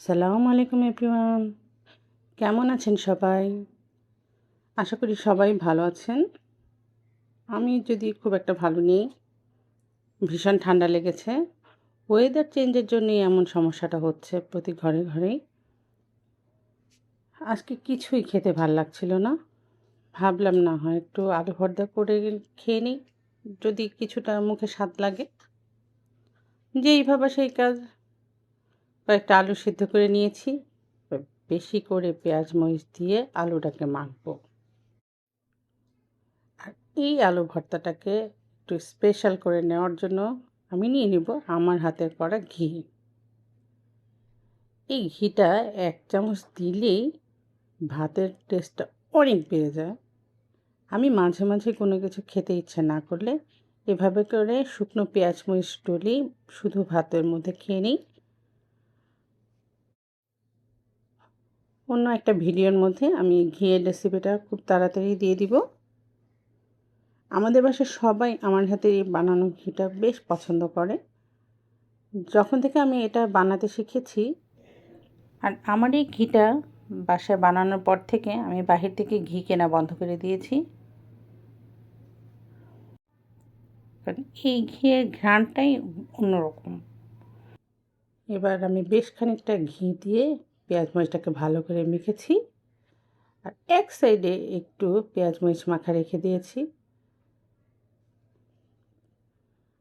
আসসালামু আলাইকুম এভরিওয়ান। কেমন আছেন সবাই? আশা করি সবাই ভালো আছেন। আমি যদি খুব একটা ভালো নেই, ভীষণ ঠান্ডা লেগেছে ওয়েদার চেঞ্জের জন্যই এমন সমস্যাটা হচ্ছে প্রতি ঘরে ঘরেই। আজকে কিছুই খেতে ভালো লাগছিল না। ভাবলাম না হয় একটু আলু ভর্তা করে খেয়ে নিই, যদি কিছুটা মুখে স্বাদ লাগে। যেই ভাবা সেই কাজ। কয়েকটা আলু সিদ্ধ করে নিয়েছি। বেশি করে পেঁয়াজ মরিচ দিয়ে আলুটাকে মাখবো। আর এই আলু ভর্তাটাকে একটু স্পেশাল করে নেওয়ার জন্য আমি নিয়ে নিব আমার হাতের করা ঘি। এই ঘিটা এক চামচ দিলেই ভাতের টেস্টটা অনেক বেড়ে যায়। আমি মাঝে মাঝে কোনো কিছু খেতে ইচ্ছে না করলে এভাবে করে শুকনো পেঁয়াজ মরিচ টলি শুধু ভাতের মধ্যে খেয়ে নিই। অন্য একটা ভিডিওর মধ্যে আমি ঘিয়ের রেসিপিটা খুব তাড়াতাড়ি দিয়ে দিব। আমাদের বাসায় সবাই আমার হাতে এই বানানো ঘিটা বেশ পছন্দ করে। যখন থেকে আমি এটা বানাতে শিখেছি, আর আমার এই ঘিটা বাসায় বানানোর পর থেকে আমি বাহির থেকে ঘি কেনা বন্ধ করে দিয়েছি। কারণ এই ঘিয়ের ঘ্রাণটাই অন্যরকম। এবার আমি বেশ খানিকটা ঘি দিয়ে পেঁয়াজ মরিচটাকে ভালো করে মেখেছি। আর এক সাইডে একটু পেঁয়াজ মরিচ মাখা রেখে দিয়েছি।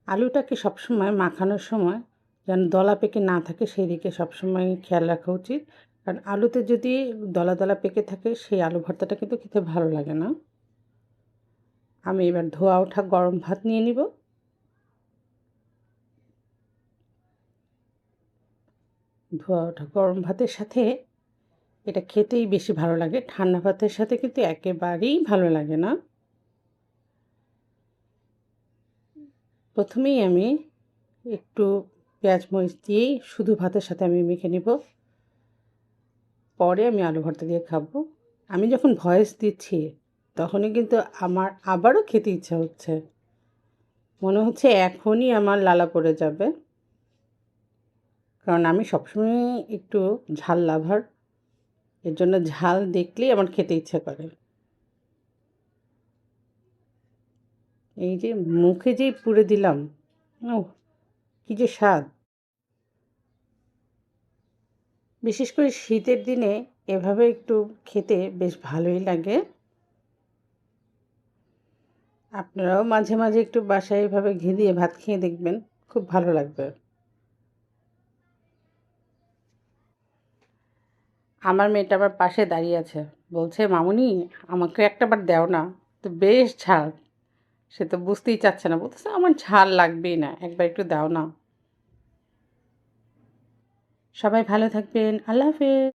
আলুটাকে সবসময় মাখানোর সময় যেন দলা পেকে না থাকে সেই দিকে সবসময় খেয়াল রাখা উচিত। কারণ আলুতে যদি দলা দলা পেকে থাকে, সেই আলু ভর্তাটা কিন্তু খেতে ভালো লাগে না। আমি এবার ধোয়া ওঠা গরম ভাত নিয়ে নিব। ধোয়া, ওঠা, গরম ভাতের সাথে এটা খেতেই বেশি ভালো লাগে। ঠান্ডা ভাতের সাথে কিন্তু একেবারেই ভালো লাগে না। প্রথমেই আমি একটু পেঁয়াজ মরিচ দিয়েই শুধু ভাতের সাথে আমি মেখে নিব। পরে আমি আলু ভর্তা দিয়ে খাব। আমি যখন ভয়েস দিচ্ছি, তখনই কিন্তু আমার আবারও খেতে ইচ্ছা হচ্ছে। মনে হচ্ছে এখনই আমার লালা পড়ে যাবে। কারণ আমি সবসময় একটু ঝাল লাভার। এর জন্য ঝাল দেখলেই আমার খেতে ইচ্ছে করে। এই যে মুখে যেই পুড়ে দিলাম ও কী যে স্বাদ। বিশেষ করে শীতের দিনে এভাবে একটু খেতে বেশ ভালোই লাগে। আপনারাও মাঝে মাঝে একটু বাসায় এভাবে ঘি দিয়ে ভাত খেয়ে দেখবেন, খুব ভালো লাগবে। আমার মেয়েটা আবার পাশে দাঁড়িয়ে আছে। বলছে, মামুনি, আমাকে একটাবার দাও না, তো বেশ ঝাল। সে তো বুঝতেই চাচ্ছে না। বলতেছে, আমার ঝাল লাগবেই না, একবার একটু দাও না। সবাই ভালো থাকবেন, আল্লাহ হাফেজ।